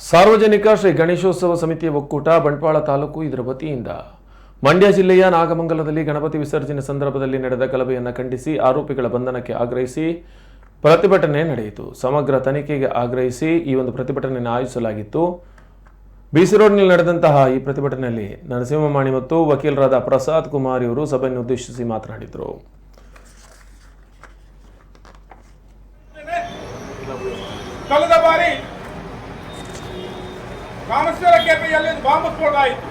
ಸಾರ್ವಜನಿಕ ಶ್ರೀ ಗಣೇಶೋತ್ಸವ ಸಮಿತಿಯ ಒಕ್ಕೂಟ ಬಂಟ್ವಾಳ ತಾಲೂಕು ಇದರ ವತಿಯಿಂದ. ಮಂಡ್ಯ ಜಿಲ್ಲೆಯ ನಾಗಮಂಗಲದಲ್ಲಿ ಗಣಪತಿ ವಿಸರ್ಜನೆ ಸಂದರ್ಭದಲ್ಲಿ ನಡೆದ ಗಲಭೆಯನ್ನು ಖಂಡಿಸಿ ಆರೋಪಿಗಳ ಬಂಧನಕ್ಕೆ ಆಗ್ರಹಿಸಿ ಪ್ರತಿಭಟನೆ ನಡೆಯಿತು. ಸಮಗ್ರ ತನಿಖೆಗೆ ಆಗ್ರಹಿಸಿ ಈ ಒಂದು ಪ್ರತಿಭಟನೆಯನ್ನು ಆಯೋಜಿಸಲಾಗಿತ್ತು. ಬಿಸಿ ರೋಡ್ನಲ್ಲಿ ನಡೆದಂತಹ ಈ ಪ್ರತಿಭಟನೆಯಲ್ಲಿ ನರಸಿಂಹಮಾಣಿ ಮತ್ತು ವಕೀಲರಾದ ಪ್ರಸಾದ್ ಕುಮಾರ್ ಇವರು ಸಭೆಯನ್ನು ಉದ್ದೇಶಿಸಿ ಮಾತನಾಡಿದರು. ಕಳೆದ ಬಾರಿ ಕಾಮೇಶ್ವರ ಕೆಪೆಯಲ್ಲಿ ಬಾಂಬ್ ಸ್ಫೋಟ ಆಯಿತು.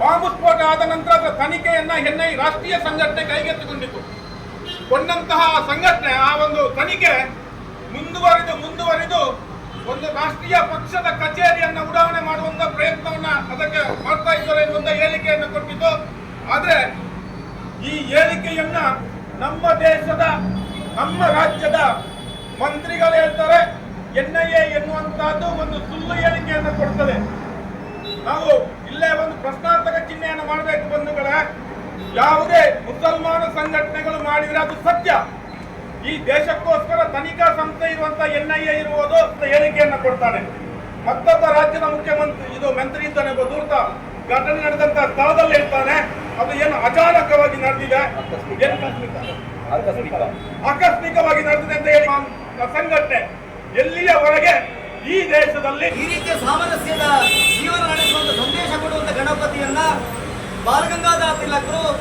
ಬಾಂಬ್ ಸ್ಫೋಟ ಆದ ನಂತರ ಅದರ ತನಿಖೆಯನ್ನ ಎನ್ಐ ರಾಷ್ಟ್ರೀಯ ಸಂಘಟನೆ ಕೈಗೆತ್ತಿಕೊಂಡಿತು ಕೊಂಡಂತಹ ಸಂಘಟನೆ, ಆ ಒಂದು ತನಿಖೆ ಮುಂದುವರಿದು ಮುಂದುವರಿದು ಒಂದು ರಾಷ್ಟ್ರೀಯ ಪಕ್ಷದ ಕಚೇರಿಯನ್ನ ಉಡಾವಣೆ ಮಾಡುವಂತ ಪ್ರಯತ್ನವನ್ನ ಅದಕ್ಕೆ ಮಾಡ್ತಾ ಇದ್ದಾರೆ ಎನ್ನುವಂತ ಹೇಳಿಕೆಯನ್ನು ಕೊಟ್ಟಿತು ಆದ್ರೆ ಈ ಹೇಳಿಕೆಯನ್ನ ನಮ್ಮ ದೇಶದ, ನಮ್ಮ ರಾಜ್ಯದ ಮಂತ್ರಿಗಳು ಹೇಳ್ತಾರೆ, ಎನ್ಐಎ ಎನ್ನುವಂತಹದ್ದು ಒಂದು ಸುಳ್ಳು ನಾವು ಇಲ್ಲೇ ಒಂದು ಪ್ರಶ್ನಾರ್ಥಕ ಚಿಹ್ನೆಯನ್ನು ಮಾಡಬೇಕು ಬಂಧುಗಳ. ಯಾವುದೇ ಮುಸಲ್ಮಾನ ಸಂಘಟನೆಗಳು ಮಾಡಿದ್ರೆ ಅದು ಸತ್ಯ. ಈ ದೇಶಕ್ಕೋಸ್ಕರ ತನಿಖಾ ಸಂಸ್ಥೆ ಇರುವಂತ ಎನ್ಐಎ ಇರುವುದು ಅಂತ ಹೇಳಿಕೆಯನ್ನು ಕೊಡ್ತಾನೆ. ಮತ್ತೊಬ್ಬ ರಾಜ್ಯದ ಮುಖ್ಯಮಂತ್ರಿ ಇದು ಮಂತ್ರಿ ಇದ್ದಾನೆ ಒಬ್ಬ ದೂರ್ತ. ಘಟನೆ ನಡೆದಂತ ಸ್ಥಳದಲ್ಲಿ ಹೇಳ್ತಾನೆ ಅದು ಏನು ಅಚಾನಕವಾಗಿ ನಡೆದಿದೆ. ಏನು ಆಕಸ್ಮಿಕವಾಗಿ ನಡೆದಿದೆ ಅಂತ ಹೇಳಿ. ಸಂಘಟನೆ ಎಲ್ಲಿಯವರೆಗೆ ಈ ದೇಶದಲ್ಲಿ ಈ ರೀತಿಯ ಸಾಮರಸ್ಯದ ಜೀವನ ನಡೆಸುವಂತ